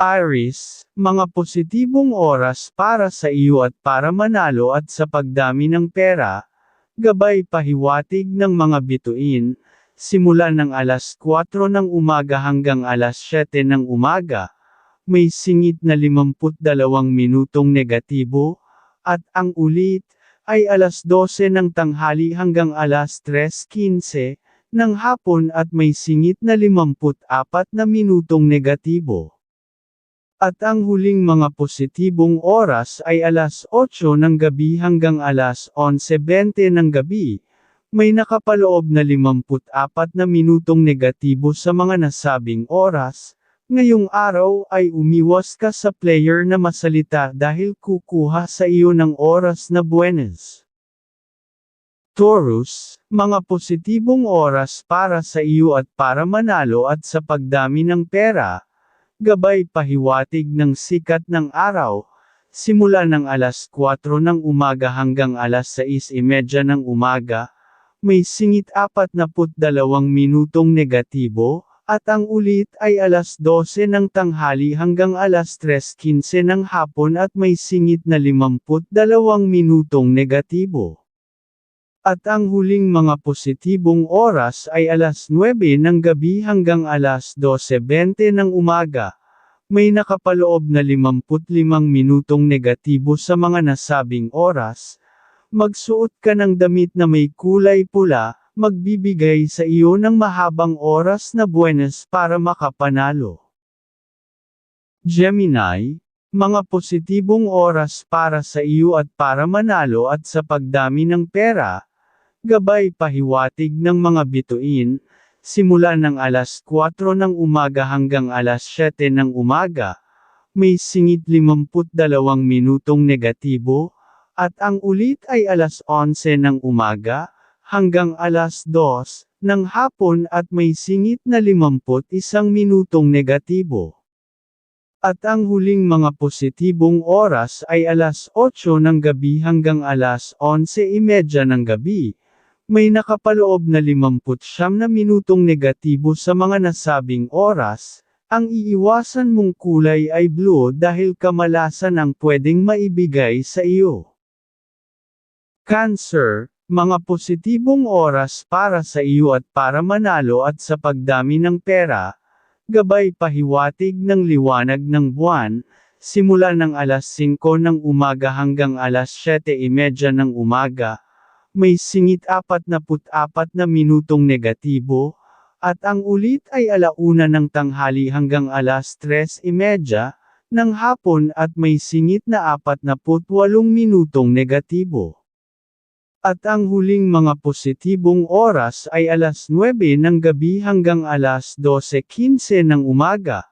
Aries, mga positibong oras para sa iyo at para manalo at sa pagdami ng pera, gabay pahiwatig ng mga bituin, simula ng alas 4 ng umaga hanggang alas 7 ng umaga, may singit na 52 minutong negatibo, at ang ulit, ay alas 12 ng tanghali hanggang alas 3.15 ng hapon at may singit na 54 na minutong negatibo. At ang huling mga positibong oras ay alas 8 ng gabi hanggang alas 11.20 ng gabi. May nakapaloob na 54 na minutong negatibo sa mga nasabing oras. Ngayong araw ay umiwas ka sa player na masalita dahil kukuha sa iyo ng oras na buenas. Taurus, mga positibong oras para sa iyo at para manalo at sa pagdami ng pera, gabay pahiwatig ng sikat ng araw, simula ng alas 4 ng umaga hanggang alas 6.30 ng umaga, may singit 42 minutong negatibo, at ang ulit ay alas 12 ng tanghali hanggang alas 3.15 ng hapon at may singit na 52 minutong negatibo. At ang huling mga positibong oras ay alas 9 ng gabi hanggang alas 12.20 ng umaga. May nakapaloob na 55 minutong negatibo sa mga nasabing oras. Magsuot ka ng damit na may kulay pula, magbibigay sa iyo ng mahabang oras na buenas para makapanalo. Gemini, mga positibong oras para sa iyo at para manalo at sa pagdami ng pera, Gabay pahiwatig ng mga bituin, simula ng alas 4 ng umaga hanggang alas 7 ng umaga, may singit 52 minutong negatibo, at ang ulit ay alas 11 ng umaga, hanggang alas 2 ng hapon at may singit na 51 minutong negatibo. At ang huling mga positibong oras ay alas 8 ng gabi hanggang alas 11.30 ng gabi, may nakapaloob na 59 na minutong negatibo sa mga nasabing oras, ang iiwasan mong kulay ay blue dahil kamalasan ang pwedeng maibigay sa iyo. Cancer, mga positibong oras para sa iyo at para manalo at sa pagdami ng pera, gabay pahiwatig ng liwanag ng buwan, simula ng alas 5 ng umaga hanggang alas 7.30 ng umaga, may singit 44 na minutong negatibo, at ang ulit ay alauna ng tanghali hanggang alas 3.30 ng hapon at may singit na 48 minutong negatibo. At ang huling mga positibong oras ay alas 9 ng gabi hanggang alas 12.15 ng umaga.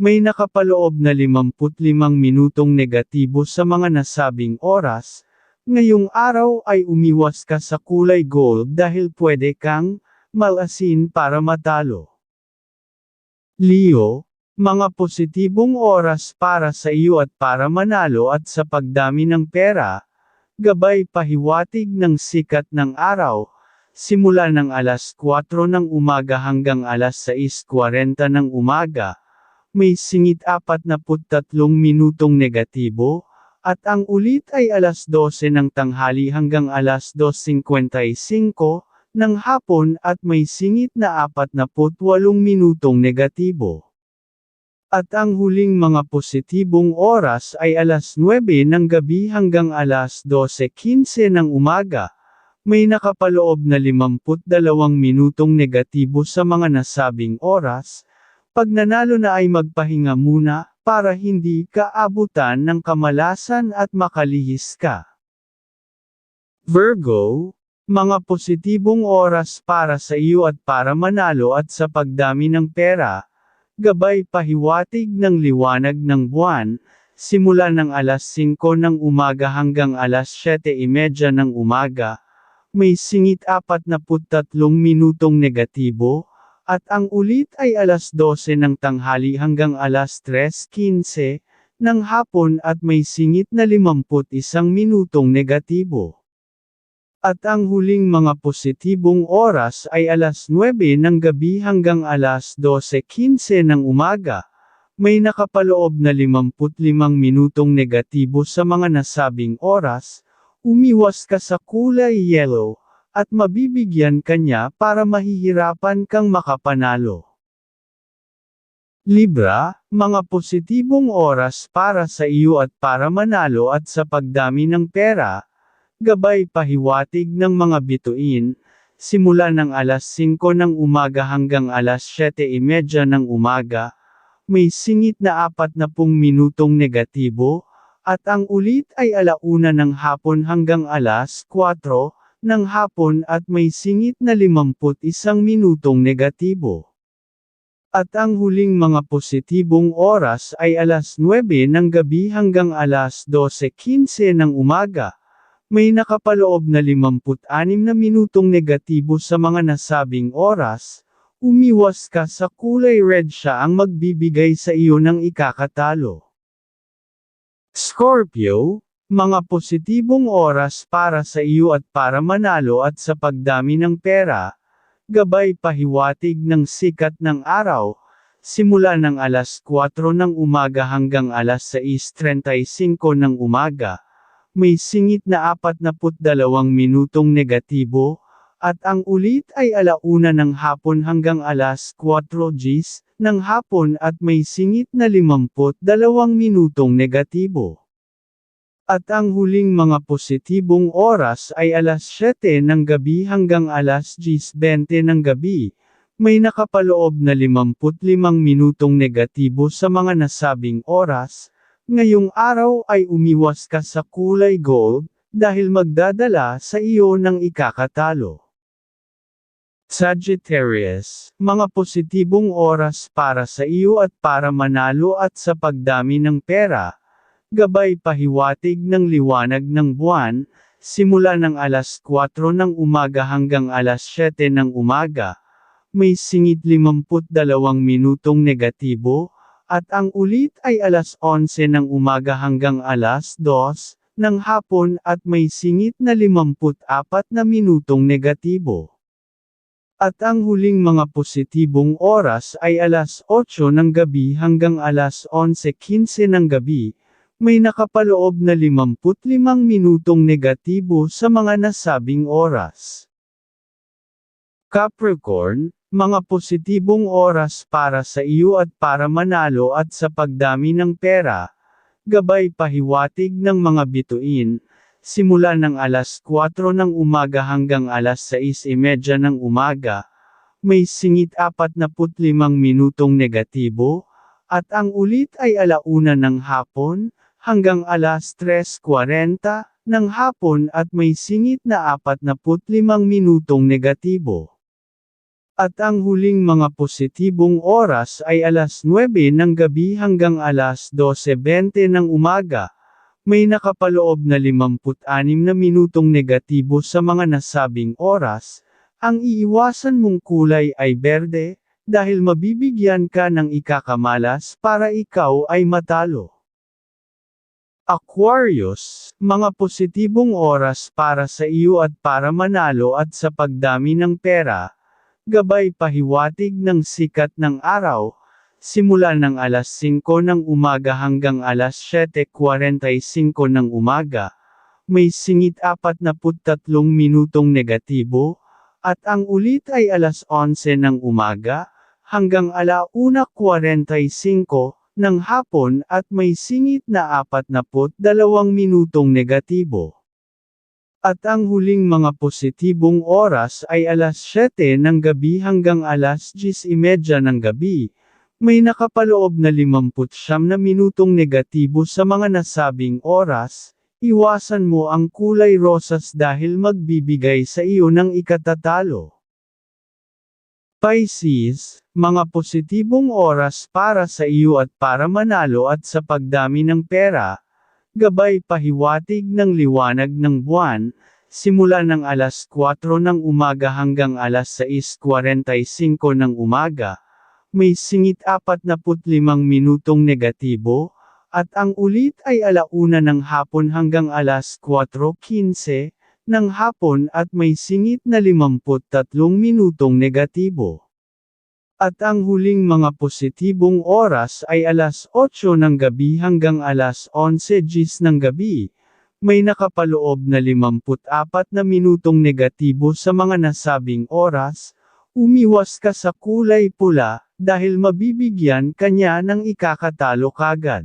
May nakapaloob na 55 minutong negatibo sa mga nasabing oras, Ngayong araw ay umiwas ka sa kulay gold dahil pwede kang malasin para matalo. Leo, mga positibong oras para sa iyo at para manalo at sa pagdami ng pera, gabay pahiwatig ng sikat ng araw, simula ng alas 4 ng umaga hanggang alas 6.40 ng umaga, may singit 43 minutong negatibo, at ang ulit ay alas 12 ng tanghali hanggang alas 2.55 ng hapon at may singit na 48 minutong negatibo. At ang huling mga positibong oras ay alas 9 ng gabi hanggang alas 12.15 ng umaga. May nakapaloob na 52 minutong negatibo sa mga nasabing oras. Pag nanalo na ay magpahinga muna, para hindi ka abutan ng kamalasan at makalihis ka. Virgo, mga positibong oras para sa iyo at para manalo at sa pagdami ng pera, gabay pahiwatig ng liwanag ng buwan, simula ng alas 5 ng umaga hanggang alas 7.30 ng umaga, may singit 43 minutong negatibo, at ang ulit ay alas 12 ng tanghali hanggang alas 3.15 ng hapon at may singit na 51 minutong negatibo. At ang huling mga positibong oras ay alas 9 ng gabi hanggang alas 12.15 ng umaga. may nakapaloob na 55 minutong negatibo sa mga nasabing oras, umiwas ka sa kulay yellow, at mabibigyan kanya para mahihirapan kang makapanalo. Libra, mga positibong oras para sa iyo at para manalo at sa pagdami ng pera, gabay pahiwatig ng mga bituin, simula ng alas 5 ng umaga hanggang alas 7.30 ng umaga, may singit na 40 minutong negatibo, at ang ulit ay alauna ng hapon hanggang alas 4 ng hapon at may singit na 51 minutong negatibo. At ang huling mga positibong oras ay alas 9 ng gabi hanggang alas 12.15 ng umaga. May nakapaloob na 56 na minutong negatibo sa mga nasabing oras, umiwas ka sa kulay red siya ang magbibigay sa iyo ng ikakatalo. Scorpio, mga positibong oras para sa iyo at para manalo at sa pagdami ng pera, gabay pahiwatig ng sikat ng araw, simula ng alas 4 ng umaga hanggang alas 6.35 ng umaga, may singit na 42 minutong negatibo, at ang ulit ay alauna ng hapon hanggang alas 4 Gs ng hapon at may singit na 52 minutong negatibo. At ang huling mga positibong oras ay alas 7 ng gabi hanggang alas 10.20 ng gabi. May nakapaloob na 55 minutong negatibo sa mga nasabing oras. Ngayong araw ay umiwas ka sa kulay gold, dahil magdadala sa iyo ng ikakatalo. Sagittarius, mga positibong oras para sa iyo at para manalo at sa pagdami ng pera, gabay pahiwatig ng liwanag ng buwan, simula ng alas 4 ng umaga hanggang alas 7 ng umaga, may singit 52 minutong negatibo, at ang ulit ay alas 11 ng umaga hanggang alas 2 ng hapon at may singit na 54 na minutong negatibo. At ang huling mga positibong oras ay alas 8 ng gabi hanggang alas 11.15 ng gabi, may nakapaloob na 55 minutong negatibo sa mga nasabing oras. Capricorn, mga positibong oras para sa iyo at para manalo at sa pagdami ng pera, gabay pahiwatig ng mga bituin, simula ng alas 4 ng umaga hanggang alas 6.30 ng umaga, may singit 45 minutong negatibo, at ang ulit ay alauna ng hapon, hanggang alas 3.40 ng hapon at may singit na 45 minutong negatibo. At ang huling mga positibong oras ay alas 9 ng gabi hanggang alas 12.20 ng umaga. May nakapaloob na 56 na minutong negatibo sa mga nasabing oras. Ang iiwasan mong kulay ay berde, dahil mabibigyan ka ng ikakamalas para ikaw ay matalo. Aquarius, mga positibong oras para sa iyo at para manalo at sa pagdami ng pera, gabay pahiwatig ng sikat ng araw, simula ng alas 5 ng umaga hanggang alas 7.45 ng umaga, may singit 43 minutong negatibo, at ang ulit ay alas 11 ng umaga, hanggang alauna 45 ng hapon at may singit na 42 minutong negatibo. At ang huling mga positibong oras ay alas 7 ng gabi hanggang alas 10.30 ng gabi, may nakapaloob na 59 na minutong negatibo sa mga nasabing oras, iwasan mo ang kulay rosas dahil magbibigay sa iyo ng ikatatalo. Pisces, mga positibong oras para sa iyo at para manalo at sa pagdami ng pera, gabay pahiwatig ng liwanag ng buwan, simula ng alas 4 ng umaga hanggang alas 6.45 ng umaga, may singit 45 minutong negatibo, at ang ulit ay alauna ng hapon hanggang alas 4.15, ng hapon at may singit na 53 minutong negatibo. At ang huling mga positibong oras ay alas 8 ng gabi hanggang alas 11 gis ng gabi. May nakapaloob na 54 na minutong negatibo sa mga nasabing oras, umiwas ka sa kulay pula, dahil mabibigyan kanya ng ikakatalo kagad.